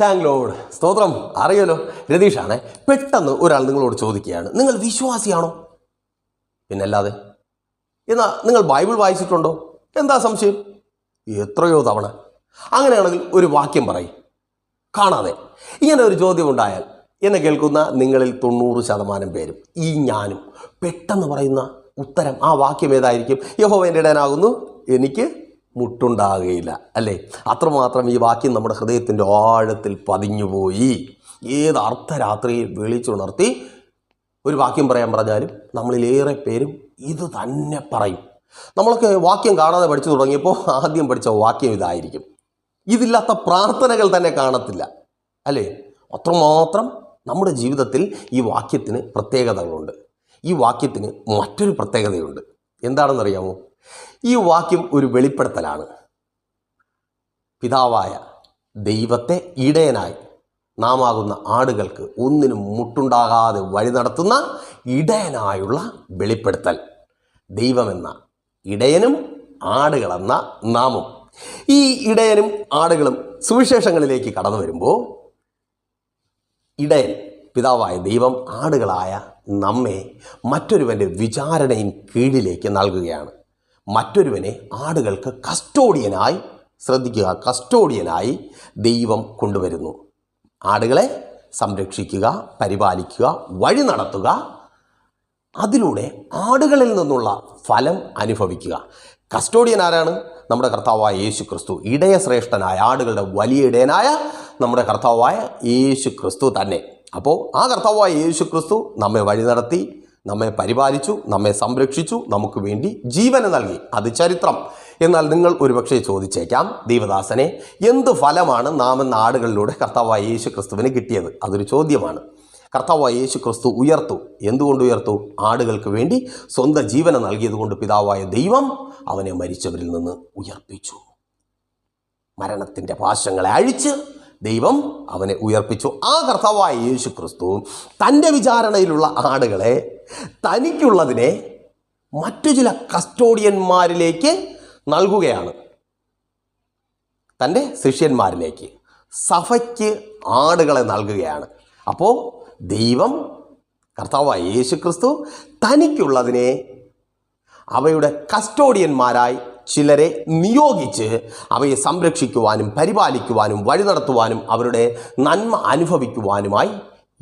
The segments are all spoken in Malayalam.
താങ്ക് ലോഡ് സ്തോത്രം. അറിയാലോ രതീഷാണ് പെട്ടെന്ന് ഒരാൾ നിങ്ങളോട് ചോദിക്കുകയാണ്. നിങ്ങൾ വിശ്വാസിയാണോ? പിന്നല്ലാതെ. എന്നാ നിങ്ങൾ ബൈബിൾ വായിച്ചിട്ടുണ്ടോ? എന്താ സംശയം? എത്രയോ തവണ. അങ്ങനെയാണെങ്കിൽ ഒരു വാക്യം പറയും. കാണാതെ. ഇങ്ങനെ ഒരു ചോദ്യം ഉണ്ടായാൽ എന്നെ കേൾക്കുന്ന നിങ്ങളിൽ തൊണ്ണൂറ് ശതമാനം പേരും ഈ ഞാനും പെട്ടെന്ന് പറയുന്ന ഉത്തരം ആ വാക്യം ഏതായിരിക്കും? യഹോവ എന്റെ ഇടാനാകുന്നു എനിക്ക് മുട്ടുണ്ടാകുകയില്ല അല്ലേ? അത്രമാത്രം ഈ വാക്യം നമ്മുടെ ഹൃദയത്തിന്റെ ആഴത്തിൽ പതിഞ്ഞുപോയി. ഏത് അർദ്ധരാത്രിയിൽ വിളിച്ചുണർത്തി ഒരു വാക്യം പറയാൻ പറഞ്ഞാലും നമ്മളിലേറെ പേരും ഇത് തന്നെ പറയും. നമ്മളൊക്കെ വാക്യം കാണാതെ പഠിച്ചു തുടങ്ങിയപ്പോൾ ആദ്യം പഠിച്ച വാക്യം ഇതായിരിക്കും. ഇതില്ലാത്ത പ്രാർത്ഥനകൾ തന്നെ കാണത്തില്ല അല്ലേ? അത്രമാത്രം നമ്മുടെ ജീവിതത്തിൽ ഈ വാക്യത്തിന് പ്രത്യേകതകളുണ്ട്. ഈ വാക്യത്തിന് മറ്റൊരു പ്രത്യേകതയുണ്ട്. എന്താണെന്നറിയാമോ? ഈ വാക്യം ഒരു വെളിപ്പെടുത്തലാണ്. പിതാവായ ദൈവത്തെ ഇടയനായി നാമാകുന്ന ആടുകൾക്ക് ഒന്നിനും മുട്ടുണ്ടാകാതെ വഴി നടത്തുന്ന ഇടയനായുള്ള വെളിപ്പെടുത്തൽ. ദൈവമെന്ന ഇടയനും ആടുകളെന്ന നാമം. ഈ ഇടയനും ആടുകളും സുവിശേഷങ്ങളിലേക്ക് കടന്നു വരുമ്പോൾ ഇടയൻ പിതാവായ ദൈവം ആടുകളായ നമ്മെ മറ്റൊരുവന്റെ വിചാരണയും കീഴിലേക്ക് നൽകുകയാണ്. മറ്റൊരുവനെ ആടുകൾക്ക് കസ്റ്റോഡിയനായി ശ്രദ്ധിക്കുക കസ്റ്റോഡിയനായി ദൈവം കൊണ്ടുവരുന്നു. ആടുകളെ സംരക്ഷിക്കുക പരിപാലിക്കുക വഴി നടത്തുക. അതിലൂടെ ആടുകളിൽ നിന്നുള്ള ഫലം അനുഭവിക്കുക. കസ്റ്റോഡിയൻ ആരാണ്? നമ്മുടെ കർത്താവായ യേശു ക്രിസ്തു ഇടയശ്രേഷ്ഠനായ ആടുകളുടെ വലിയ ഇടയനായ നമ്മുടെ കർത്താവായ യേശു ക്രിസ്തു തന്നെ. അപ്പോൾ ആ കർത്താവായ യേശു ക്രിസ്തു നമ്മെ വഴി നടത്തി നമ്മെ പരിപാലിച്ചു നമ്മെ സംരക്ഷിച്ചു നമുക്ക് വേണ്ടി ജീവന് നൽകി. അത് ചരിത്രം. എന്നാൽ നിങ്ങൾ ഒരുപക്ഷെ ചോദിച്ചേക്കാം ദൈവദാസനെ എന്ത് ഫലമാണ് നാം നാടുകളിലൂടെ കർത്താവായ യേശു ക്രിസ്തുവിന് കിട്ടിയത്? അതൊരു ചോദ്യമാണ്. കർത്താവായ യേശു ക്രിസ്തു ഉയർത്തു. എന്തുകൊണ്ട് ഉയർത്തു? ആടുകൾക്ക് വേണ്ടി സ്വന്തം ജീവന നൽകിയതുകൊണ്ട് പിതാവായ ദൈവം അവനെ മരിച്ചവരിൽ നിന്ന് ഉയർപ്പിച്ചു. മരണത്തിന്റെ പാശങ്ങളെ അഴിച്ച് ദൈവം അവനെ ഉയർപ്പിച്ചു. ആ കർത്താവായ യേശു ക്രിസ്തു തന്റെ വിചാരണയിലുള്ള ആടുകളെ തനിക്കുള്ളതിനെ മറ്റു ചില കസ്റ്റോഡിയന്മാരിലേക്ക് നൽകുകയാണ്. തന്റെ ശിഷ്യന്മാരിലേക്ക് സഭയ്ക്ക് ആടുകളെ നൽകുകയാണ്. അപ്പോൾ ദൈവം കർത്താവായ യേശു ക്രിസ്തു തനിക്കുള്ളതിനെ അവയുടെ കസ്റ്റോഡിയന്മാരായി ചിലരെ നിയോഗിച്ച് അവയെ സംരക്ഷിക്കുവാനും പരിപാലിക്കുവാനും വഴി നടത്തുവാനും അവരുടെ നന്മ അനുഭവിക്കുവാനുമായി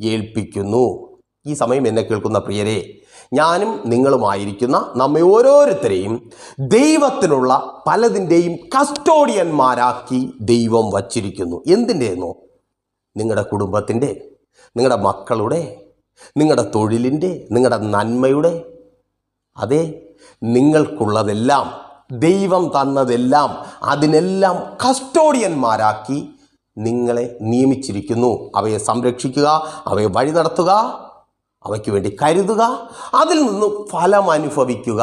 ഏൽപ്പിക്കുന്നു. ഈ സമയം എന്നെ കേൾക്കുന്ന പ്രിയരെ ഞാനും നിങ്ങളുമായിരിക്കുന്ന നമ്മെ ഓരോരുത്തരെയും ദൈവത്തിനുള്ള പലതിന്റെയും കസ്റ്റോഡിയന്മാരാക്കി ദൈവം വച്ചിരിക്കുന്നു. എന്തിന്റെയെന്നോ? നിങ്ങളുടെ കുടുംബത്തിന്റെ നിങ്ങളുടെ മക്കളുടെ നിങ്ങളുടെ തൊഴിലിന്റെ നിങ്ങളുടെ നന്മയുടെ അതെ നിങ്ങൾക്കുള്ളതെല്ലാം ദൈവം തന്നതെല്ലാം അതിനെല്ലാം കസ്റ്റോഡിയന്മാരാക്കി നിങ്ങളെ നിയമിച്ചിരിക്കുന്നു. അവയെ സംരക്ഷിക്കുക അവയെ വഴി നടത്തുക അവയ്ക്ക് വേണ്ടി കരുതുക അതിൽ നിന്ന് ഫലം അനുഭവിക്കുക.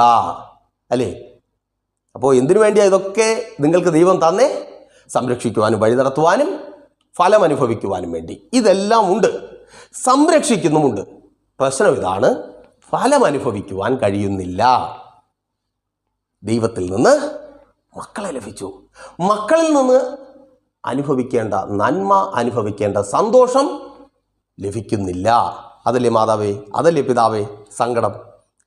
അല്ലേ? അപ്പോൾ എന്തിനു വേണ്ടിയാ ഇതൊക്കെ നിങ്ങൾക്ക് ദൈവം തന്നേ? സംരക്ഷിക്കുവാനും വഴി നടത്തുവാനും ഫലം അനുഭവിക്കുവാനും വേണ്ടി. ഇതെല്ലാം ഉണ്ട്. സംരക്ഷിക്കുന്നുമുണ്ട്. പ്രശ്നം ഇതാണ്. ഫലം അനുഭവിക്കുവാൻ കഴിയുന്നില്ല. ദൈവത്തിൽ നിന്ന് മക്കളെ ലഭിച്ചു. മക്കളിൽ നിന്ന് അനുഭവിക്കേണ്ട നന്മ അനുഭവിക്കേണ്ട സന്തോഷം ലഭിക്കുന്നില്ല. അതല്ലേ മാതാവേ? അതല്ലേ പിതാവേ? സങ്കടം.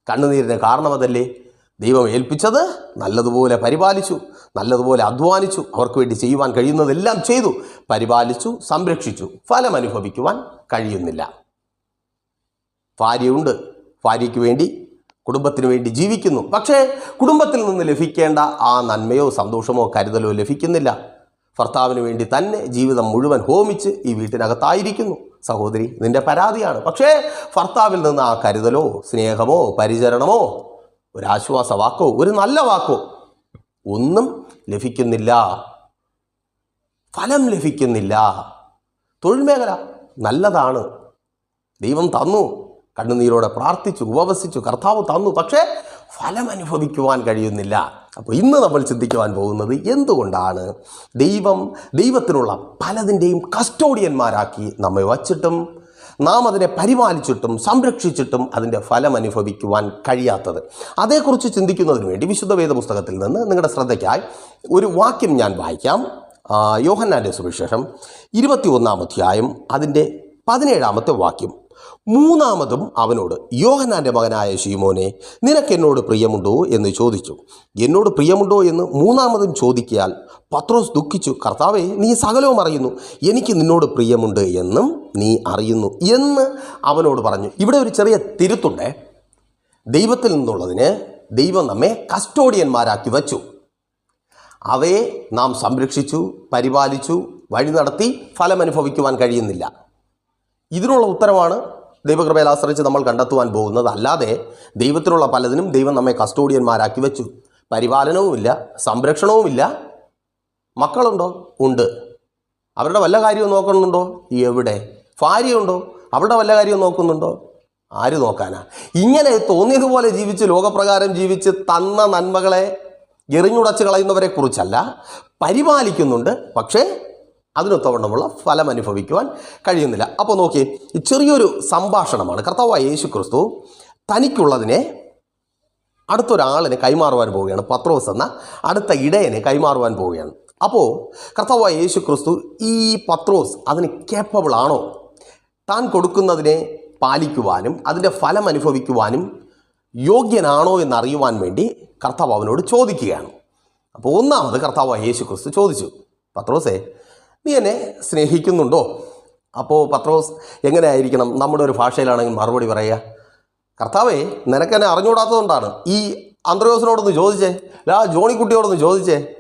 കണ്ണുനീരിന് കാരണം അതല്ലേ ദൈവം ഏൽപ്പിച്ചത് നല്ലതുപോലെ പരിപാലിച്ചു നല്ലതുപോലെ അധ്വാനിച്ചു അവർക്ക് വേണ്ടി ചെയ്യുവാൻ കഴിയുന്നതെല്ലാം ചെയ്തു പരിപാലിച്ചു സംരക്ഷിച്ചു ഫലം അനുഭവിക്കുവാൻ കഴിയുന്നില്ല. ഭാര്യയുണ്ട്. ഭാര്യയ്ക്ക് വേണ്ടി കുടുംബത്തിന് വേണ്ടി ജീവിക്കുന്നു. പക്ഷേ കുടുംബത്തിൽ നിന്ന് ലഭിക്കേണ്ട ആ നന്മയോ സന്തോഷമോ കരുതലോ ലഭിക്കുന്നില്ല. ഭർത്താവിന് വേണ്ടി തന്നെ ജീവിതം മുഴുവൻ ഹോമിച്ച് ഈ വീട്ടിനകത്തായിരിക്കുന്നു. സഹോദരി നിന്റെ പരാതിയാണ്. പക്ഷേ ഭർത്താവിൽ നിന്ന് ആ കരുതലോ സ്നേഹമോ പരിചരണമോ ഒരാശ്വാസ വാക്കോ ഒരു നല്ല വാക്കോ ഒന്നും ലഭിക്കുന്നില്ല. ഫലം ലഭിക്കുന്നില്ല. തൊഴിൽ മേഖല നല്ലതാണ്. ദൈവം തന്നു. കണ്ണുനീരോടെ പ്രാർത്ഥിച്ചു ഉപവസിച്ചു കർത്താവ് തന്നു. പക്ഷേ ഫലം അനുഭവിക്കുവാൻ കഴിയുന്നില്ല. അപ്പോൾ ഇന്ന് നമ്മൾ ചിന്തിക്കുവാൻ പോകുന്നത് എന്തുകൊണ്ടാണ് ദൈവം ദൈവത്തിനുള്ള പലതിന്റെയും കസ്റ്റോഡിയന്മാരാക്കി നമ്മെ വച്ചിട്ടും നാം അതിനെ പരിപാലിച്ചിട്ടും സംരക്ഷിച്ചിട്ടും അതിന്റെ ഫലം അനുഭവിക്കുവാൻ കഴിയാത്തത്. അതേക്കുറിച്ച് ചിന്തിക്കുന്നതിന് വേണ്ടി വിശുദ്ധ വേദ പുസ്തകത്തിൽ നിന്ന് നിങ്ങളുടെ ശ്രദ്ധയ്ക്കായി ഒരു വാക്യം ഞാൻ വായിക്കാം. യോഹന്നാന്റെ സുവിശേഷം ഇരുപത്തി ഒന്നാം അധ്യായം അതിന്റെ പതിനേഴാമത്തെ വാക്യം. മൂന്നാമതും അവനോട് യോഹനാന്റെ മകനായ ശീമോനെ നിനക്കെന്നോട് പ്രിയമുണ്ടോ? എന്ന് ചോദിച്ചു. എന്നോട് പ്രിയമുണ്ടോ? എന്ന് മൂന്നാമതും ചോദിക്കിയാൽ പത്രോസ് ദുഃഖിച്ചു. കർത്താവെ നീ സകലവും അറിയുന്നു. എനിക്ക് നിന്നോട് പ്രിയമുണ്ട് എന്നും നീ അറിയുന്നു. എന്ന് അവനോട് പറഞ്ഞു. ഇവിടെ ഒരു ചെറിയ തിരുത്തുണ്ട്. ദൈവത്തിൽ നിന്നുള്ളതിന് ദൈവം നമ്മെ കസ്റ്റോഡിയന്മാരാക്കി വച്ചു. അവയെ നാം സംരക്ഷിച്ചു പരിപാലിച്ചു വഴി നടത്തി ഫലമനുഭവിക്കുവാൻ കഴിയുന്നില്ല. ഇതിനുള്ള ഉത്തരമാണ് ദൈവകൃപയിൽ ആശ്രയിച്ച് നമ്മൾ കണ്ടെത്തുവാൻ പോകുന്നത് അല്ലാതെ ദൈവത്തിനുള്ള പലതിനും ദൈവം നമ്മെ കസ്റ്റോഡിയന്മാരാക്കി വെച്ചു. പരിപാലനവുമില്ല സംരക്ഷണവുമില്ല. മക്കളുണ്ടോ? ഉണ്ട്. അവരുടെ വല്ല കാര്യവും നോക്കുന്നുണ്ടോ? എവിടെ? ഭാര്യയുണ്ടോ? അവരുടെ വല്ല കാര്യവും നോക്കുന്നുണ്ടോ? ആര് നോക്കാനാ? ഇങ്ങനെ തോന്നിയതുപോലെ ജീവിച്ച് ലോകപ്രകാരം ജീവിച്ച് തന്ന നന്മകളെ എറിഞ്ഞുടച്ച് കളയുന്നവരെ കുറിച്ചല്ല പരിപാലിക്കുന്നുണ്ട്. പക്ഷേ അതിനൊത്തവണ്ണമുള്ള ഫലം അനുഭവിക്കുവാൻ കഴിയുന്നില്ല. അപ്പോൾ നോക്കി ചെറിയൊരു സംഭാഷണമാണ്. കർത്താവായ യേശു ക്രിസ്തു തനിക്കുള്ളതിനെ അടുത്തൊരാളിനെ കൈമാറുവാൻ പോവുകയാണ്. പത്രോസ് എന്ന അടുത്ത ഇടയനെ കൈമാറുവാൻ പോവുകയാണ്. അപ്പോൾ കർത്താവായ യേശു ക്രിസ്തു ഈ പത്രോസ് അതിന് കേപ്പബിൾ ആണോ? താൻ കൊടുക്കുന്നതിനെ പാലിക്കുവാനും അതിന്റെ ഫലം അനുഭവിക്കുവാനും യോഗ്യനാണോ എന്നറിയുവാൻ വേണ്ടി കർത്താവ് അവനോട് ചോദിക്കുകയാണ്. അപ്പോൾ ഒന്നാമത് കർത്താവ് യേശു ക്രിസ്തു ചോദിച്ചു പത്രോസേ നീ എന്നെ സ്നേഹിക്കുന്നുണ്ടോ? അപ്പോൾ പത്രോസ് എങ്ങനെ ആയിരിക്കണം നമ്മുടെ ഒരു ഭാഷയിലാണെങ്കിൽ മറുപടി പറയുക? കർത്താവേ നിനക്കെന്നെ അറിഞ്ഞുകൂടാത്തതുകൊണ്ടാണ് ഈ അന്ത്രയോസിനോടൊന്ന് ചോദിച്ചേ ലാ ജോണിക്കുട്ടിയോടൊന്ന് ചോദിച്ചേ.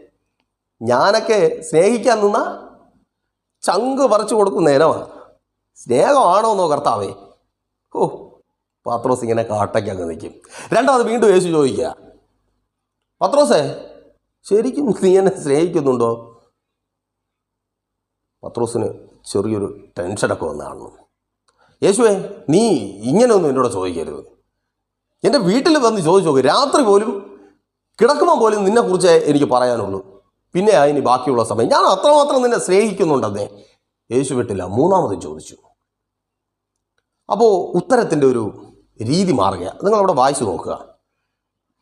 ഞാനൊക്കെ സ്നേഹിക്കാൻ നിന്ന ചങ്ക് പറിച്ചു കൊടുക്കുന്ന ഇനമാണ്. സ്നേഹമാണോന്നോ കർത്താവേ? ഓ പത്രോസ് ഇങ്ങനെ കാട്ടയ്ക്കങ്ങ് നിൽക്കും. രണ്ടാമത് വീണ്ടും യേശു ചോദിക്കുക. പത്രോസേ ശരിക്കും നീ എന്നെ സ്നേഹിക്കുന്നുണ്ടോ? പത്രോസിന് ചെറിയൊരു ടെൻഷനൊക്കെ വന്ന് കാണുന്നു യേശുവേ നീ ഇങ്ങനെയൊന്നും എന്നോട് ചോദിക്കരുത്. എന്റെ വീട്ടിൽ വന്ന് ചോദിച്ചു നോക്കും. രാത്രി പോലും കിടക്കുമ്പോൾ പോലും നിന്നെക്കുറിച്ച് എനിക്ക് പറയാനുള്ളൂ. പിന്നെ അതിന് ബാക്കിയുള്ള സമയം. ഞാൻ അത്രമാത്രം നിന്നെ സ്നേഹിക്കുന്നുണ്ടെന്നേ യേശു വിട്ടില്ല മൂന്നാമതും ചോദിച്ചു. അപ്പോൾ ഉത്തരത്തിന്റെ ഒരു രീതി മാറുക നിങ്ങളവിടെ വായിച്ചു നോക്കുക.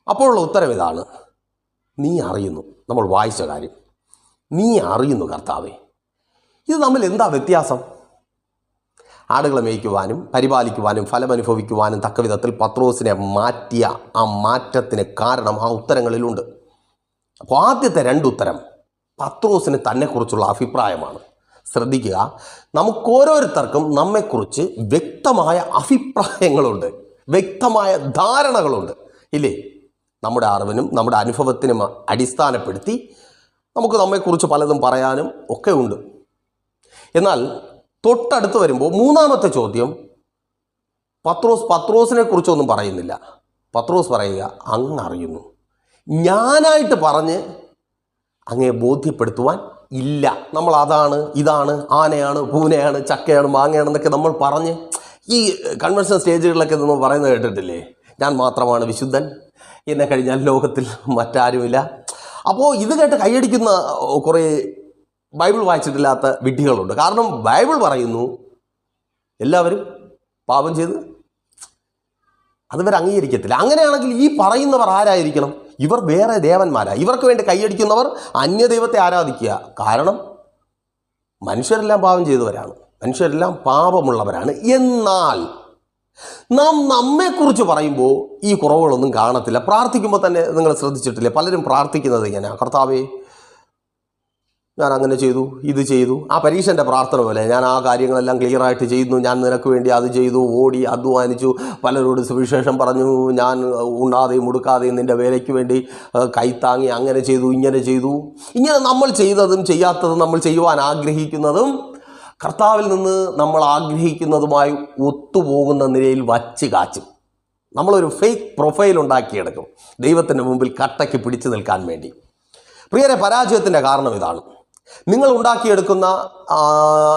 അപ്പോഴുള്ള ഉത്തരം ഇതാണ്. നീ അറിയുന്നു. നമ്മൾ വായിച്ച കാര്യം. നീ അറിയുന്നു കർത്താവേ. ഇത് തമ്മിൽ എന്താ വ്യത്യാസം? ആടുകളെ മേയ്ക്കുവാനും പരിപാലിക്കുവാനും ഫലമനുഭവിക്കുവാനും തക്ക വിധത്തിൽ പത്രോസിനെ മാറ്റിയ ആ മാറ്റത്തിന് കാരണം ആ ഉത്തരങ്ങളിലുണ്ട്. അപ്പോൾ ആദ്യത്തെ രണ്ടുത്തരം പത്രോസിന് തന്നെക്കുറിച്ചുള്ള അഭിപ്രായമാണ്. ശ്രദ്ധിക്കുക നമുക്കോരോരുത്തർക്കും നമ്മെക്കുറിച്ച് വ്യക്തമായ അഭിപ്രായങ്ങളുണ്ട് വ്യക്തമായ ധാരണകളുണ്ട്. ഇല്ലേ? നമ്മുടെ അറിവിനും നമ്മുടെ അനുഭവത്തിനും അടിസ്ഥാനപ്പെടുത്തി നമുക്ക് നമ്മെക്കുറിച്ച് പലതും പറയാനും ഒക്കെ ഉണ്ട്. എന്നാൽ തൊട്ടടുത്ത് വരുമ്പോൾ മൂന്നാമത്തെ ചോദ്യം പത്രോസ് പത്രോസിനെ കുറിച്ചൊന്നും പറയുന്നില്ല. പത്രോസ് പറയുക അങ്ങറിയുന്നു ഞാനായിട്ട് പറഞ്ഞ് അങ്ങേ ബോധ്യപ്പെടുത്തുവാൻ ഇല്ല. നമ്മൾ അതാണ് ഇതാണ് ആനയാണ് പൂനയാണ് ചക്കയാണ് മാങ്ങയാണെന്നൊക്കെ നമ്മൾ പറഞ്ഞ് ഈ കൺവെൻഷൻ സ്റ്റേജുകളിലൊക്കെ നമ്മൾ പറയുന്നത് കേട്ടിട്ടില്ലേ? ഞാൻ മാത്രമാണ് വിശുദ്ധൻ. എന്നെ കഴിഞ്ഞാൽ ലോകത്തിൽ മറ്റാരുമില്ല. അപ്പോൾ ഇത് കേട്ട് കൈയടിക്കുന്ന കുറേ ബൈബിൾ വായിച്ചിട്ടില്ലാത്ത വിഡ്ഢികളുണ്ട്. കാരണം ബൈബിൾ പറയുന്നു എല്ലാവരും പാപം ചെയ്ത് അതിവർ അംഗീകരിക്കത്തില്ല അങ്ങനെയാണെങ്കിൽ ഈ പറയുന്നവർ ആരായിരിക്കണം? ഇവർ വേറെ ദേവന്മാരാ. ഇവർക്ക് വേണ്ടി കൈയടിക്കുന്നവർ അന്യദൈവത്തെ ആരാധിക്കുക? കാരണം മനുഷ്യരെല്ലാം പാപം ചെയ്തവരാണ്. മനുഷ്യരെല്ലാം പാപമുള്ളവരാണ്. എന്നാൽ നാം നമ്മെക്കുറിച്ച് പറയുമ്പോൾ ഈ കുറവുകളൊന്നും കാണത്തില്ല. പ്രാർത്ഥിക്കുമ്പോൾ തന്നെ നിങ്ങൾ ശ്രദ്ധിച്ചിട്ടില്ലേ? പലരും പ്രാർത്ഥിക്കുന്നത് ഇങ്ങനെ കർത്താവേ ഞാൻ അങ്ങനെ ചെയ്തു ഇത് ചെയ്തു. ആ പരീക്ഷന്റെ പ്രാർത്ഥന പോലെ ഞാൻ ആ കാര്യങ്ങളെല്ലാം ക്ലിയറായിട്ട് ചെയ്യുന്നു ഞാൻ നിനക്ക് വേണ്ടി അത് ചെയ്തു ഓടി അധ്വാനിച്ചു. പലരോട് സുവിശേഷം പറഞ്ഞു ഞാൻ ഉണ്ണാതെയും ഉടുക്കാതെയും നിന്റെ വേലയ്ക്ക് വേണ്ടി കൈത്താങ്ങി അങ്ങനെ ചെയ്തു ഇങ്ങനെ ചെയ്തു. ഇങ്ങനെ നമ്മൾ ചെയ്തതും ചെയ്യാത്തതും നമ്മൾ ചെയ്യുവാൻ ആഗ്രഹിക്കുന്നതും കർത്താവിൽ നിന്ന് നമ്മൾ ആഗ്രഹിക്കുന്നതുമായി ഒത്തുപോകുന്ന നിലയിൽ വച്ച് കാച്ചും. നമ്മളൊരു ഫേക്ക് പ്രൊഫൈൽ ഉണ്ടാക്കിയെടുക്കും ദൈവത്തിന്റെ മുമ്പിൽ കട്ടയ്ക്ക് പിടിച്ചു നിൽക്കാൻ വേണ്ടി. പ്രിയരെ പരാജയത്തിന്റെ കാരണം ഇതാണ്. നിങ്ങൾ ഉണ്ടാക്കിയെടുക്കുന്ന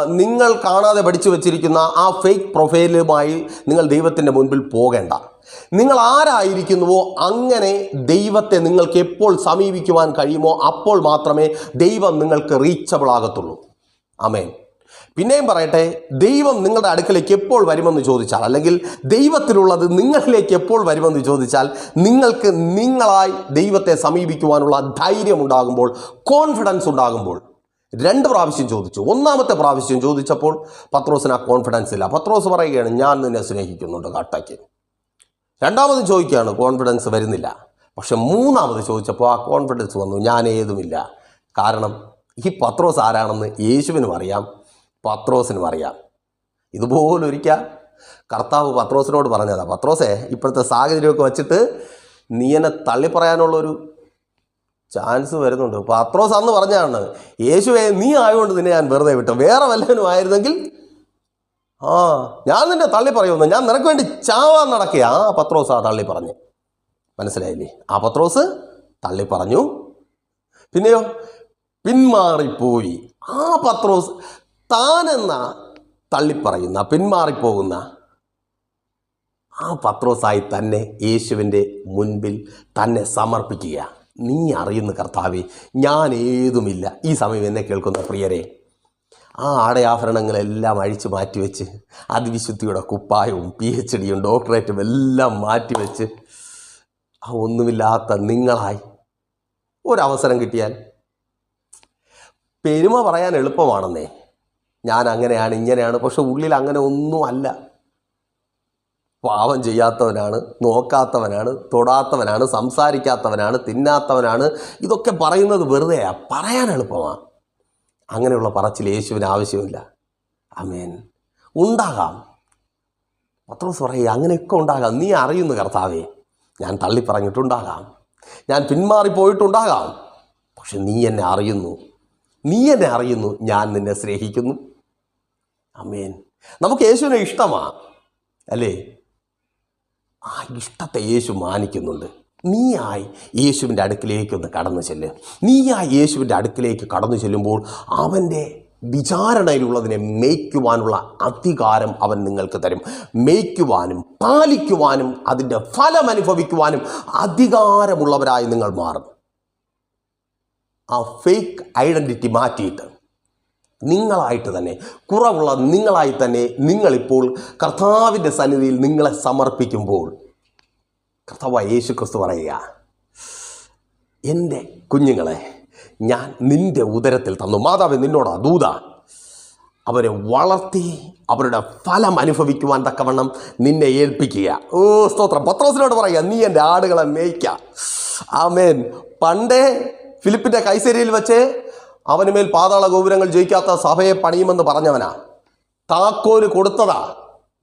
നിങ്ങൾ കാണാതെ പഠിച്ചു വച്ചിരിക്കുന്ന ആ ഫേക്ക് പ്രൊഫൈലുമായി നിങ്ങൾ ദൈവത്തിന്റെ മുൻപിൽ പോകേണ്ട. നിങ്ങൾ ആരായിരിക്കുന്നുവോ അങ്ങനെ ദൈവത്തെ നിങ്ങൾക്ക് എപ്പോൾ സമീപിക്കുവാൻ കഴിയുമോ അപ്പോൾ മാത്രമേ ദൈവം നിങ്ങൾക്ക് റീച്ചബിൾ ആകത്തുള്ളൂ. അമേൻ പിന്നെയും പറയട്ടെ ദൈവം നിങ്ങളുടെ അടുക്കലേക്ക് എപ്പോൾ വരുമെന്ന് ചോദിച്ചാൽ അല്ലെങ്കിൽ ദൈവത്തിലുള്ളത് നിങ്ങളിലേക്ക് എപ്പോൾ വരുമെന്ന് ചോദിച്ചാൽ നിങ്ങൾക്ക് നിങ്ങളായി ദൈവത്തെ സമീപിക്കുവാനുള്ള ധൈര്യം ഉണ്ടാകുമ്പോൾ കോൺഫിഡൻസ് ഉണ്ടാകുമ്പോൾ രണ്ട് പ്രാവശ്യം ചോദിച്ചു. ഒന്നാമത്തെ പ്രാവശ്യം ചോദിച്ചപ്പോൾ പത്രോസിന് ആ കോൺഫിഡൻസ് ഇല്ല. പത്രോസ് പറയുകയാണ് ഞാൻ നിന്നെ സ്നേഹിക്കുന്നുണ്ട് കാട്ടയ്ക്ക്. രണ്ടാമത് ചോദിക്കുകയാണ് കോൺഫിഡൻസ് വരുന്നില്ല. പക്ഷെ മൂന്നാമത് ചോദിച്ചപ്പോൾ ആ കോൺഫിഡൻസ് വന്നു ഞാൻ ഏതുമില്ല. കാരണം ഈ പത്രോസ് ആരാണെന്ന് യേശുവിനും അറിയാം പത്രോസിനും അറിയാം. ഇതുപോലൊരിക്കൽ കർത്താവ് പത്രോസിനോട് പറഞ്ഞതാണ് പത്രോസേ ഇപ്പോഴത്തെ സാഹചര്യമൊക്കെ വച്ചിട്ട് നീ എന്നെ തള്ളിപ്പറയാനുള്ളൊരു ചാൻസ് വരുന്നുണ്ട്. പത്രോസ് അന്ന് പറഞ്ഞാണ് യേശുവെ നീ ആയതുകൊണ്ട് നിന്നെ ഞാൻ വെറുതെ വിട്ടു. വേറെ വല്ലവനും ആയിരുന്നെങ്കിൽ ആ ഞാൻ നിന്നെ തള്ളി പറയുന്നു ഞാൻ നിനക്ക് വേണ്ടി ചാവാൻ നടക്കുക ആ പത്രോസ് ആ തള്ളി പറഞ്ഞു. മനസ്സിലായില്ലേ? ആ പത്രോസ് തള്ളി പറഞ്ഞു. പിന്നെയോ? പിന്മാറിപ്പോയി. ആ പത്രോസ് താനെന്ന തള്ളിപ്പറയുന്ന പിന്മാറിപ്പോകുന്ന. ആ പത്രോസായി തന്നെ യേശുവിന്റെ മുൻപിൽ തന്നെ സമർപ്പിക്കുക. നീ അറിയുന്ന കർത്താവെ ഞാൻ ഏതുമില്ല. ഈ സമയം എന്നെ കേൾക്കുന്ന പ്രിയരെ ആ ആടയാഭരണങ്ങളെല്ലാം അഴിച്ചു മാറ്റിവെച്ച് അതിവിശുദ്ധിയുടെ കുപ്പായവും പി എച്ച് ഡിയും ഡോക്ടറേറ്റും എല്ലാം മാറ്റിവെച്ച് ആ ഒന്നുമില്ലാത്ത നിങ്ങളായി ഒരവസരം കിട്ടിയാൽ. പെരുമ പറയാൻ എളുപ്പമാണെന്നേ. ഞാൻ അങ്ങനെയാണ് ഇങ്ങനെയാണ് പക്ഷെ ഉള്ളിൽ അങ്ങനെ ഒന്നും അല്ല പാവം ചെയ്യാത്തവനാണ് നോക്കാത്തവനാണ് തൊടാത്തവനാണ് സംസാരിക്കാത്തവനാണ് തിന്നാത്തവനാണ്. ഇതൊക്കെ പറയുന്നത് വെറുതെ പറയാൻ എളുപ്പമാണ്. അങ്ങനെയുള്ള പറച്ചിൽ യേശുവിന് ആവശ്യമില്ല. അമേൻ ഉണ്ടാകാം. പത്രോസ് പറയുക അങ്ങനെയൊക്കെ ഉണ്ടാകാം. നീ അറിയുന്നു കർത്താവേ. ഞാൻ തള്ളി പറഞ്ഞിട്ടുണ്ടാകാം ഞാൻ പിന്മാറിപ്പോയിട്ടുണ്ടാകാം പക്ഷെ നീ എന്നെ അറിയുന്നു. നീ എന്നെ അറിയുന്നു. ഞാൻ നിന്നെ സ്നേഹിക്കുന്നു. അമേൻ നമുക്ക് യേശുവിനെ ഇഷ്ടമാണ് അല്ലേ? ആ ഇഷ്ടത്തെ യേശു മാനിക്കുന്നുണ്ട്. നീയായി യേശുവിന്റെ അടുക്കിലേക്കൊന്ന് കടന്നു ചെല്ല്. നീയായി യേശുവിന്റെ അടുക്കിലേക്ക് കടന്നു ചെല്ലുമ്പോൾ അവന്റെ വിചാരണയിലുള്ളതിനെ മേയ്ക്കുവാനുള്ള അധികാരം അവൻ നിങ്ങൾക്ക് തരും. മേയ്ക്കുവാനും പാലിക്കുവാനും അതിന്റെ ഫലം അനുഭവിക്കുവാനും അധികാരമുള്ളവരായി നിങ്ങൾ മാറും. ആ ഫേക്ക് ഐഡന്റിറ്റി മാറ്റിയിട്ട് നിങ്ങളായിട്ട് തന്നെ കുറവുള്ള നിങ്ങളായി തന്നെ നിങ്ങളിപ്പോൾ കർത്താവിന്റെ സന്നിധിയിൽ നിങ്ങളെ സമർപ്പിക്കുമ്പോൾ കർത്താവായ യേശു ക്രിസ്തു പറയുക എന്റെ കുഞ്ഞുങ്ങളെ ഞാൻ നിന്റെ ഉദരത്തിൽ തന്നു. മാതാവ് നിന്നോടാ ദൂത. അവരെ വളർത്തി അവരുടെ ഫലം അനുഭവിക്കുവാൻ തക്കവണ്ണം നിന്നെ ഏൽപ്പിക്കുക. ഓ സ്തോത്രം. പത്രോസിനോട് പറയുക നീ എന്റെ ആടുകളെ മേയ്ക്ക. ആമേൻ. പണ്ടേ ഫിലിപ്പിന്റെ കൈസേരിയിൽ വെച്ച് അവന് മേൽ പാതാള ഗോപുരങ്ങൾ ജയിക്കാത്ത സഭയെ പണിയുമെന്ന് പറഞ്ഞവനാ. താക്കോൽ കൊടുത്തതാ.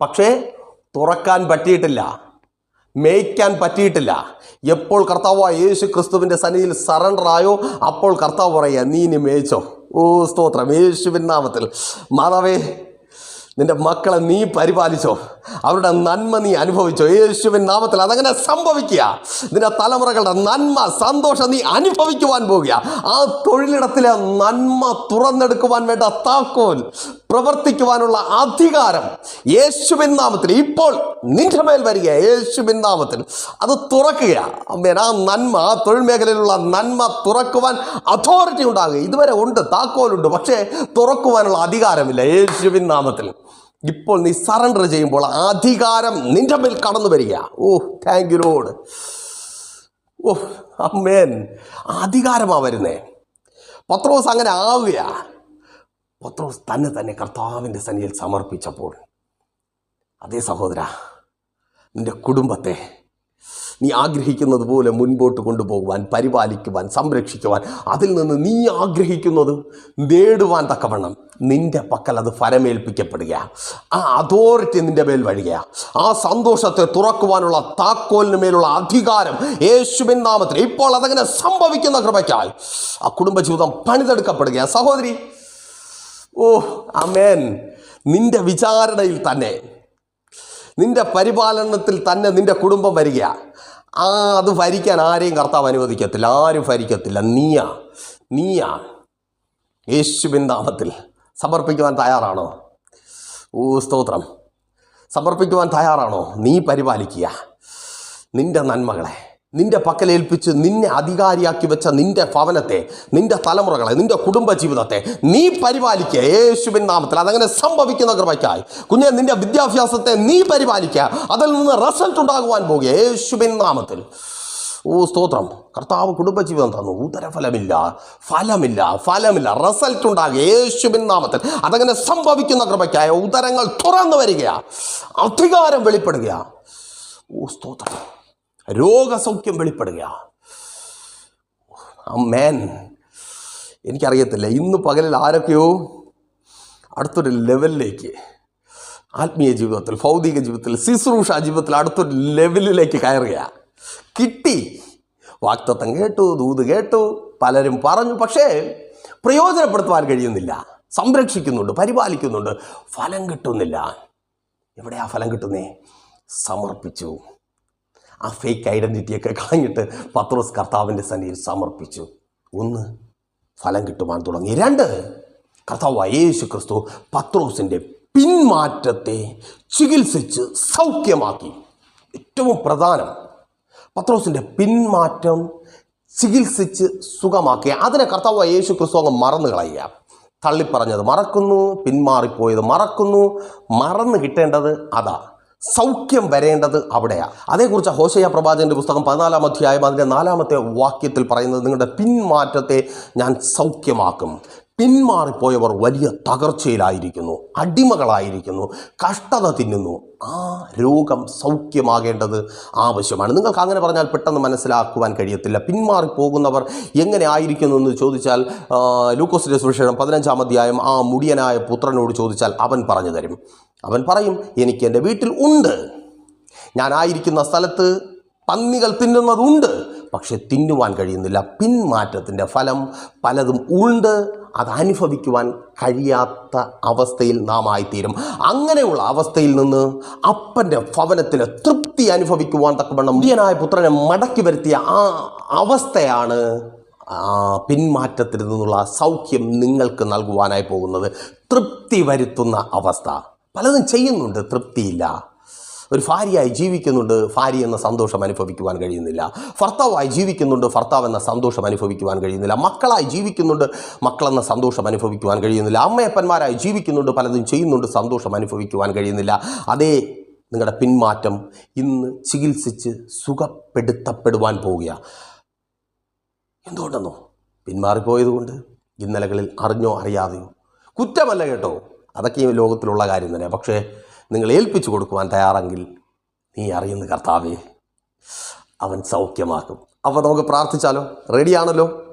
പക്ഷേ തുറക്കാൻ പറ്റിയിട്ടില്ല. മേയ്ക്കാൻ പറ്റിയിട്ടില്ല. എപ്പോൾ കർത്താവ് യേശു ക്രിസ്തുവിന്റെ സന്നിധിയിൽ സറണ്ടറായോ അപ്പോൾ കർത്താവ് പറയുക നീ ഇനി മേയിച്ചോ. ഓ സ്തോത്രം. യേശുവിൻ നാമത്തിൽ. മാതാവേ നിന്റെ മക്കളെ നീ പരിപാലിച്ചോ. അവരുടെ നന്മ നീ അനുഭവിച്ചോ. യേശുവിൻ നാമത്തിൽ അതങ്ങനെ സംഭവിക്കുക. നിന്റെ തലമുറകളുടെ നന്മ സന്തോഷം നീ അനുഭവിക്കുവാൻ പോകുക. ആ തൊഴിലിടത്തിലെ നന്മ തുറന്നെടുക്കുവാൻ വേണ്ട താക്കോൽ പ്രവർത്തിക്കുവാനുള്ള അധികാരം യേശുവിൻ നാമത്തിൽ ഇപ്പോൾ നിന്റെ മേൽ വരിക. യേശുവിൻ നാമത്തിൽ അത് തുറക്കുക. അമ്മേൻ ആ നന്മ ആ തൊഴിൽ മേഖലയിലുള്ള നന്മ തുറക്കുവാൻ അതോറിറ്റി ഉണ്ടാകുക. ഇതുവരെ ഉണ്ട് താക്കോലുണ്ട് പക്ഷേ തുറക്കുവാനുള്ള അധികാരമില്ല. യേശുവിൻ നാമത്തിൽ. ഇപ്പോൾ നീ സറണ്ടർ ചെയ്യുമ്പോൾ അധികാരം നിന്റെ മേൽ കടന്നു വരിക. O thank you Lord O amen അധികാരമാണ് വരുന്നേ. പത്രോസ് അങ്ങനെ ആവുക പത്രോസ് തന്നെ തന്നെ കർത്താവിന്റെ സന്നിധിയിൽ സമർപ്പിച്ചപ്പോൾ. അതേ സഹോദര നിന്റെ കുടുംബത്തെ നീ ആഗ്രഹിക്കുന്നത് പോലെ മുൻപോട്ട് കൊണ്ടുപോകുവാൻ പരിപാലിക്കുവാൻ സംരക്ഷിക്കുവാൻ അതിൽ നിന്ന് നീ ആഗ്രഹിക്കുന്നത് നേടുവാൻ തക്കവണ്ണം നിന്റെ പക്കൽ അത് ഫരമേൽപ്പിക്കപ്പെടുക ആ അതോറിറ്റി നിന്റെ മേൽ വഴിക ആ സന്തോഷത്തെ തുറക്കുവാനുള്ള താക്കോലിന് മേലുള്ള അധികാരം യേശുവിൻ നാമത്തിൽ ഇപ്പോൾ അതങ്ങനെ സംഭവിക്കുന്ന കൃപയ്ക്കായി. ആ കുടുംബജീവിതം പണിതെടുക്കപ്പെടുക സഹോദരി ഓ അമേൻ നിന്റെ വിചാരണയിൽ തന്നെ നിന്റെ പരിപാലനത്തിൽ തന്നെ നിന്റെ കുടുംബം വരിക ആ അത് ഭരിക്കാൻ ആരെയും കർത്താവ് അനുവദിക്കത്തില്ല. ആരും ഭരിക്കത്തില്ല. നീയാ നീയാ. യേശുവിൻ നാമത്തിൽ സമർപ്പിക്കുവാൻ തയ്യാറാണോ? ഓ സ്തോത്രം. സമർപ്പിക്കുവാൻ തയ്യാറാണോ? നീ പരിപാലിക്കുക. നിന്റെ നന്മകളെ നിന്റെ പക്കലേൽപ്പിച്ച് നിന്നെ അധികാരിയാക്കി വെച്ച നിന്റെ ഭവനത്തെ നിന്റെ തലമുറകളെ നിന്റെ കുടുംബ ജീവിതത്തെ നീ പരിപാലിക്കുക. യേശുവിൻ നാമത്തിൽ അതങ്ങനെ സംഭവിക്കുന്ന കൃപയ്ക്കായി. കുഞ്ഞെ നിന്റെ വിദ്യാഭ്യാസത്തെ നീ പരിപാലിക്കുക. അതിൽ നിന്ന് റിസൾട്ട് ഉണ്ടാകുവാൻ പോകുക. യേശുവിൻ നാമത്തിൽ. ഓ സ്തോത്രം. കർത്താവ് കുടുംബജീവിതം തന്നു. ഉദരഫലമില്ല ഫലമില്ല ഫലമില്ല. റിസൾട്ട് ഉണ്ടാകുക. യേശുവിൻ നാമത്തിൽ അതങ്ങനെ സംഭവിക്കുന്ന കൃപയ്ക്കായ. ഉദരങ്ങൾ തുറന്നു വരികയാ. അധികാരം വെളിപ്പെടുകയാ. ഓ സ്തോത്രം. രോഗസൗഖ്യം വെളിപ്പെടുകയാണ്. അമ്മേൻ. എനിക്കറിയത്തില്ല ഇന്ന് പകലിൽ ആരൊക്കെയോ അടുത്തൊരു ലെവലിലേക്ക് ആത്മീയ ജീവിതത്തിൽ ഭൗതിക ജീവിതത്തിൽ ശുശ്രൂഷ ജീവിതത്തിൽ അടുത്തൊരു ലെവലിലേക്ക് കയറുക കിട്ടി. വാക്തത്വം കേട്ടു ദൂത് കേട്ടു പലരും പറഞ്ഞു പക്ഷേ പ്രയോജനപ്പെടുത്തുവാൻ കഴിയുന്നില്ല. സംരക്ഷിക്കുന്നുണ്ട് പരിപാലിക്കുന്നുണ്ട് ഫലം കിട്ടുന്നില്ല. എവിടെയാ ഫലം കിട്ടുന്നേ? സമർപ്പിച്ചു. ആ ഫേക്ക് ഐഡന്റിറ്റിയൊക്കെ കളഞ്ഞിട്ട് പത്രോസ് കർത്താവിന്റെ സന്നിധിയിൽ സമർപ്പിച്ചു. ഒന്ന് ഫലം കിട്ടുവാൻ തുടങ്ങി. രണ്ട് കർത്താവ് യേശു ക്രിസ്തു പത്രോസിന്റെ പിന്മാറ്റത്തെ ചികിത്സിച്ച് സൗഖ്യമാക്കി. ഏറ്റവും പ്രധാനം പത്രോസിന്റെ പിന്മാറ്റം ചികിത്സിച്ച് സുഖമാക്കി. അതിനെ കർത്താവ് യേശു ക്രിസ്തു അങ്ങ് മറന്നു കളയുക. തള്ളിപ്പറഞ്ഞത് മറക്കുന്നു പിന്മാറിപ്പോയത് മറക്കുന്നു. മറന്നു കിട്ടേണ്ടത് അതാ. സൗഖ്യം വരേണ്ടത് അവിടെയാണ് അതേക്കുറിച്ച് ഹോശയ പ്രവാചകന്റെ പുസ്തകം പതിനാലാം അധ്യായം അതിന്റെ നാലാമത്തെ വാക്യത്തിൽ പറയുന്നത് നിങ്ങളുടെ പിന്മാറ്റത്തെ ഞാൻ സൗഖ്യമാക്കും. പിന്മാറിപ്പോയവർ വലിയ തകർച്ചയിലായിരിക്കുന്നു അടിമകളായിരിക്കുന്നു കഷ്ടത തിന്നുന്നു. ആ രോഗം സൗഖ്യമാകേണ്ടത് ആവശ്യമാണ്. നിങ്ങൾക്ക് അങ്ങനെ പറഞ്ഞാൽ പെട്ടെന്ന് മനസ്സിലാക്കുവാൻ കഴിയത്തില്ല. പിന്മാറിപ്പോകുന്നവർ എങ്ങനെ ആയിരിക്കുന്നു എന്ന് ചോദിച്ചാൽ ലൂക്കോസിന്റെ സുവിശേഷം പതിനഞ്ചാം അധ്യായം ആ മുടിയനായ പുത്രനോട് ചോദിച്ചാൽ അവൻ പറഞ്ഞു തരും. അവൻ പറയും എനിക്ക് എന്റെ വീട്ടിൽ ഉണ്ട്. ഞാനായിരിക്കുന്ന സ്ഥലത്ത് പന്നികൾ തിന്നുന്നതുണ്ട്. പക്ഷെ തിന്നുവാൻ കഴിയുന്നില്ല. പിന്മാറ്റത്തിന്റെ ഫലം പലതും ഉണ്ട്. അത് അനുഭവിക്കുവാൻ കഴിയാത്ത അവസ്ഥയിൽ നാം ആയിത്തീരും. അങ്ങനെയുള്ള അവസ്ഥയിൽ നിന്ന് അപ്പന്റെ ഭവനത്തിലെ തൃപ്തി അനുഭവിക്കുവാൻ തക്കവണ്ണം മുടിയനായ പുത്രനെ മടക്കി വരുത്തിയ ആ അവസ്ഥയാണ് പിന്മാറ്റത്തിൽ നിന്നുള്ള സൗഖ്യം നിങ്ങൾക്ക് നൽകുവാനായി പോകുന്നത്. തൃപ്തി വരുത്തുന്ന അവസ്ഥ. പലതും ചെയ്യുന്നുണ്ട്. തൃപ്തിയില്ല. ഒരു ഭാര്യയായി ജീവിക്കുന്നുണ്ട്. ഭാര്യ എന്ന സന്തോഷം അനുഭവിക്കുവാൻ കഴിയുന്നില്ല. ഭർത്താവായി ജീവിക്കുന്നുണ്ട്. ഭർത്താവ് എന്ന സന്തോഷം അനുഭവിക്കുവാൻ കഴിയുന്നില്ല. മക്കളായി ജീവിക്കുന്നുണ്ട്. മക്കളെന്ന സന്തോഷം അനുഭവിക്കുവാൻ കഴിയുന്നില്ല. അമ്മയപ്പന്മാരായി ജീവിക്കുന്നുണ്ട്. പലതും ചെയ്യുന്നുണ്ട്. സന്തോഷം അനുഭവിക്കുവാൻ കഴിയുന്നില്ല. അതേ നിങ്ങളുടെ പിന്മാറ്റം ഇന്ന് ചികിത്സിച്ച് സുഖപ്പെടുത്തപ്പെടുവാൻ പോവുകയാണ് എന്തുകൊണ്ടെന്നോ? പിന്മാറിപ്പോയതുകൊണ്ട് ഇന്നലകളിൽ അറിഞ്ഞോ അറിയാതെയോ? കുറ്റമല്ല കേട്ടോ. അതൊക്കെ ഈ ലോകത്തിലുള്ള കാര്യം തന്നെ. പക്ഷേ നിങ്ങൾ ഏൽപ്പിച്ചു കൊടുക്കുവാൻ തയ്യാറെങ്കിൽ നീ അറിയുന്ന കർത്താവേ അവൻ സൗഖ്യമാക്കും. അപ്പോൾ നമുക്ക് പ്രാർത്ഥിച്ചാലോ? റെഡിയാണല്ലോ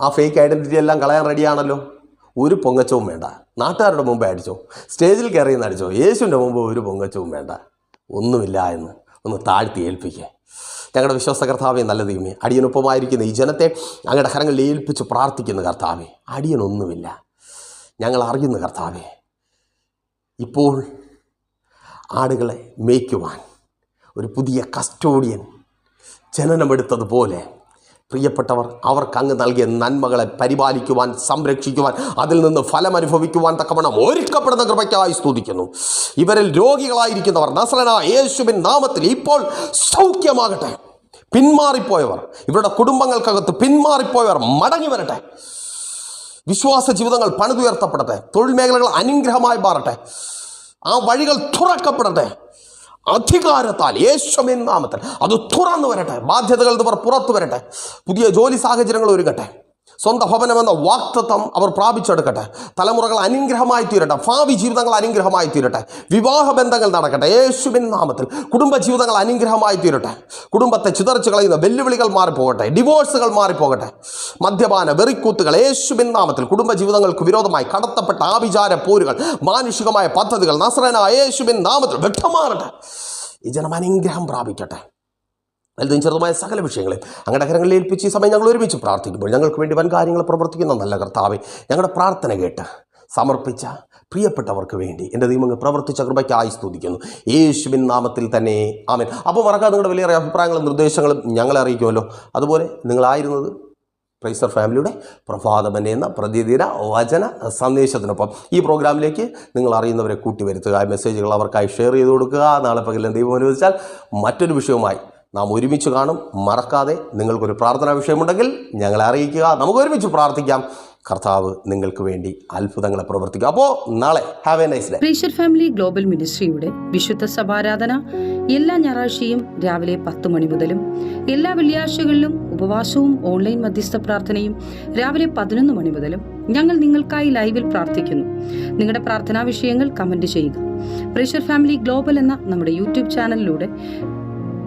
ആ ഫേക്ക് ഐഡന്റിറ്റി എല്ലാം കളയാൻ റെഡിയാണല്ലോ ഒരു പൊങ്ങച്ചവും വേണ്ട. നാട്ടുകാരുടെ മുമ്പേ അടിച്ചോ? സ്റ്റേജിൽ കയറി നിന്ന് അടിച്ചോ? യേശുവിന്റെ മുമ്പ് ഒരു പൊങ്ങച്ചവും വേണ്ട. ഒന്നുമില്ല എന്ന് ഒന്ന് താഴ്ത്തി ഏൽപ്പിക്കുക ഞങ്ങളുടെ വിശ്വാസ കർത്താവെ നല്ല ദൈവമേ അടിയനൊപ്പമായിരിക്കുന്ന ഈ ജനത്തെ അങ്ങയുടെ കരങ്ങളിൽ ഏൽപ്പിച്ച് പ്രാർത്ഥിക്കുന്ന കർത്താവെ അടിയനൊന്നുമില്ല. ഞങ്ങൾ അറിയുന്ന കർത്താവേ. ഇപ്പോൾ ആടുകളെ മേയ്ക്കുവാൻ ഒരു പുതിയ കസ്റ്റോഡിയൻ ജനനമെടുത്തതുപോലെ പ്രിയപ്പെട്ടവർ അവർക്ക് അങ്ങ് നൽകിയ നന്മകളെ പരിപാലിക്കുവാൻ സംരക്ഷിക്കുവാൻ അതിൽ നിന്ന് ഫലം അനുഭവിക്കുവാൻ തക്കവണ്ണം ഒരുക്കപ്പെടുന്ന കൃപയ്ക്കായി സ്തുതിക്കുന്നു. ഇവരിൽ രോഗികളായിരിക്കുന്നവർ നസ്രന യേശുവിൻ നാമത്തിൽ ഇപ്പോൾ സൗഖ്യമാകട്ടെ. പിന്മാറിപ്പോയവർ ഇവരുടെ കുടുംബങ്ങൾക്കകത്ത് പിന്മാറിപ്പോയവർ മടങ്ങി വരട്ടെ. വിശ്വാസ ജീവിതങ്ങൾ പണിതുയർത്തപ്പെടട്ടെ. തൊഴിൽ മേഖലകൾ അനുഗ്രഹമായി മാറട്ടെ. ആ വഴികൾ തുറക്കപ്പെടട്ടെ. അധികാരത്താൽ യേശുവിൻ നാമത്തിൽ അത് തുറന്നു വരട്ടെ. ബാധ്യതകൾ ഇവർ പുറത്തു വരട്ടെ. പുതിയ ജോലി സാഹചര്യങ്ങൾ ഒരുക്കട്ടെ സ്വന്തം ഭവനമെന്ന വാക്തത്വം അവർ പ്രാപിച്ചെടുക്കട്ടെ. തലമുറകൾ അനുഗ്രഹമായി തീരട്ടെ. ഭാവി ജീവിതങ്ങൾ അനുഗ്രഹമായി തീരട്ടെ. വിവാഹ ബന്ധങ്ങൾ നടക്കട്ടെ. യേശുവിൻ നാമത്തിൽ കുടുംബ ജീവിതങ്ങൾ അനുഗ്രഹമായി തീരട്ടെ. കുടുംബത്തെ ചിതറിച്ച് കളയുന്ന വെല്ലുവിളികൾ മാറിപ്പോകട്ടെ. ഡിവോഴ്സുകൾ മാറിപ്പോകട്ടെ. മദ്യപാന വെറിക്കൂത്തുകൾ യേശുവിൻ നാമത്തിൽ കുടുംബ ജീവിതങ്ങൾക്ക് വിരോധമായി കടത്തപ്പെട്ട ആഭിചാര പോരുകൾ മാനുഷികമായ പദ്ധതികൾ നസ്രന യേശുവിൻ നാമത്തിൽ വ്യക്തമാകട്ടെ. ഈ ജനം അനുഗ്രഹം പ്രാപിക്കട്ടെ. വലുതും ചെറുതുമായ സകല വിഷയങ്ങളെ അങ്ങയുടെ കരങ്ങളിൽ ഏൽപ്പിച്ച് ഈ സമയം ഞങ്ങൾ ഒരുമിച്ച് പ്രാർത്ഥിക്കുമ്പോൾ ഞങ്ങൾക്ക് വേണ്ടി വൻ കാര്യങ്ങൾ പ്രവർത്തിക്കുന്ന നല്ല കർത്താവെ ഞങ്ങളുടെ പ്രാർത്ഥന കേട്ട് സമർപ്പിച്ച പ്രിയപ്പെട്ടവർക്ക് വേണ്ടി എന്റെ ദൈവങ്ങൾ പ്രവർത്തിച്ച കൃപയ്ക്കായി സ്തുതിക്കുന്നു. യേശുവിൻ നാമത്തിൽ തന്നെ ആമേൻ. അപ്പോൾ മറക്കാതെ നിങ്ങളുടെ വലിയ അഭിപ്രായങ്ങളും നിർദ്ദേശങ്ങളും ഞങ്ങളെ അറിയിക്കുമല്ലോ. അതുപോലെ നിങ്ങളായിരുന്നത് പ്രൈസർ ഫാമിലിയുടെ പ്രഭാതമൻ എന്ന പ്രതിദിന വചന സന്ദേശത്തിനൊപ്പം ഈ പ്രോഗ്രാമിലേക്ക് നിങ്ങൾ അറിയുന്നവരെ കൂട്ടി വരുത്തുക മെസ്സേജുകൾ അവർക്കായി ഷെയർ ചെയ്ത് കൊടുക്കുക. നാളെ പകലും ദൈവം അനുവദിച്ചാൽ മറ്റൊരു വിഷയവുമായി നാം ഒരുമിച്ച് കാണും. മറക്കാതെ നിങ്ങൾക്കൊരു പ്രാർത്ഥനാ വിഷയമുണ്ടെങ്കിൽ ഞങ്ങളെ അറിയിക്കുക. നമുക്ക് ഒരുമിച്ച് പ്രാർത്ഥിക്കാം. കർത്താവ് നിങ്ങൾക്ക് വേണ്ടി അത്ഭുതങ്ങളെ പ്രവർത്തിക്കും. അപ്പോൾ നാളെ have a nice day pressure family global മിനിസ്ട്രിയുടെ വിശുദ്ധ സഭാരാധന എല്ലാ ഞായറാഴ്ചയും രാവിലെ പത്ത് മണി മുതലും എല്ലാ വെള്ളിയാഴ്ചകളിലും ഉപവാസവും ഓൺലൈൻ മധ്യസ്ഥ പ്രാർത്ഥനയും രാവിലെ പതിനൊന്ന് മണി മുതലും ഞങ്ങൾ നിങ്ങൾക്കായി ലൈവിൽ പ്രാർത്ഥിക്കുന്നു. നിങ്ങളുടെ പ്രാർത്ഥനാ വിഷയങ്ങൾ കമന്റ് ചെയ്യുക. പ്രേഷർ ഫാമിലി ഗ്ലോബൽ എന്ന നമ്മുടെ യൂട്യൂബ് ചാനലിലൂടെ